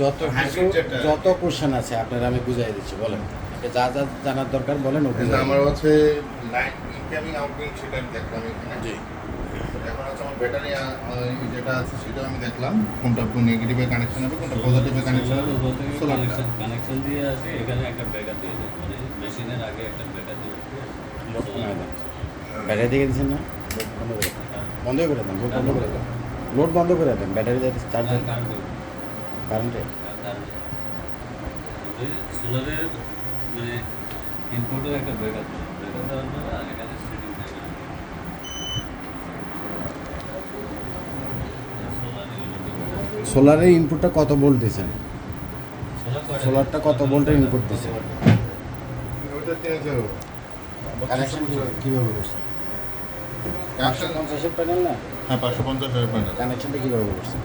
যত কিছু Hybrid যেটা যত কোশ্চেন আছে আপনার আমি বুঝাই দিচ্ছি বলেন। যা যা জানার দরকার বলেন ও আমার হচ্ছে লাইন ইনকামিং আউটগোয়িং সেটা আমি দেখলাম এখানে। জি। এখন হচ্ছে আমার ব্যাটারি যেটা আছে সেটাও আমি দেখলাম কোনটা নেগেটিভে কানেকশন হবে কোনটা পজিটিভে কানেকশন হবে কানেকশন দিয়ে আসে এখানে একটা দিয়ে মানে মেশিনের আগে একটা দিয়ে ব্যাটারি দিকে দিচ্ছেন না? বন্ধ করে দেন বন্ধ করে দেন। লোড বন্ধ করে দেন ব্যাটারি যাতে চার্জ কারেন্টে সোলারের মানে ইনপুটের একটা ব্রেকার ব্রেকার দেওয়ার পরে আর এখানে সেটিং থাকে সোলারের ইনপুটটা কত ভোল্ট দিয়েছেন? সোলারটা কত ভোল্টের ইনপুট দিয়েছেন? কানেকশন কীভাবে করছেন? কানেকশন পঞ্চাশের প্যানেল না? হ্যাঁ পাঁচশো পঞ্চাশ হাজার কানেকশনটা কীভাবে করছেন?